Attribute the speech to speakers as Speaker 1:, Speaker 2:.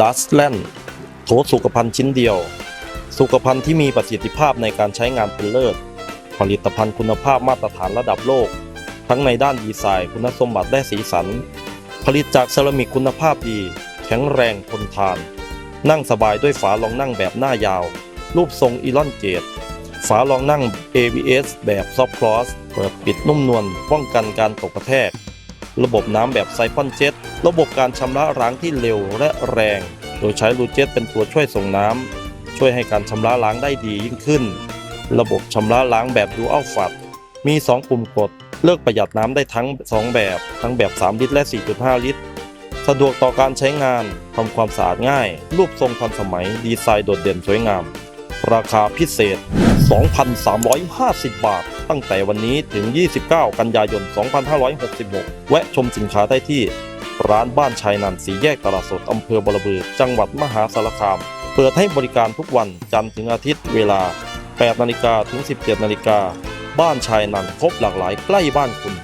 Speaker 1: ลัสแลนโถสุขภัณฑ์ชิ้นเดียว สุขภัณฑ์ที่มีประสิทธิภาพในการใช้งานเป็นเลิศ ผลิตภัณฑ์คุณภาพมาตรฐานระดับโลก ทั้งในด้านดีไซน์คุณสมบัติและสีสัน ผลิตจากเซรามิกคุณภาพดี แข็งแรงทนทาน นั่งสบายด้วยฝารองนั่งแบบหน้ายาว รูปทรงอีลอนเกต ฝารองนั่ง ABS แบบซอฟต์คลอสเปิดปิดนุ่มนวลป้องกันการตกกระแทก ระบบน้ำแบบไซฟอนเจ็ตระบบการชำระล้างที่เร็วและแรง โดยใช้รูเจ็ตเป็นตัวช่วยส่งน้ำช่วยให้การชำระล้างได้ดียิ่งขึ้น ระบบชำระล้างแบบดูอัลฟัดมี 2 ปุ่มกด เลือกประหยัดน้ำได้ทั้ง 2 แบบ ทั้งแบบ 3 ลิตรและ 4.5 ลิตร สะดวกต่อการใช้งานทำความสะอาดง่าย รูปทรงทันสมัย ดีไซน์โดดเด่นสวยงาม ราคาพิเศษ 2,350 บาท ตั้งแต่วันนี้ถึง 29 กันยายน 2566 แวะชมสินค้าได้ที่ ร้านบ้านชายนันสีแยกตลาดสดอำเภอบรบือ จังหวัดมหาสารคาม เปิดให้บริการทุกวันจันทร์ถึงอาทิตย์เวลา 8 นาฬิกาถึง 17 นาฬิกา บ้านชายนันพบหลากหลายใกล้บ้านคุณ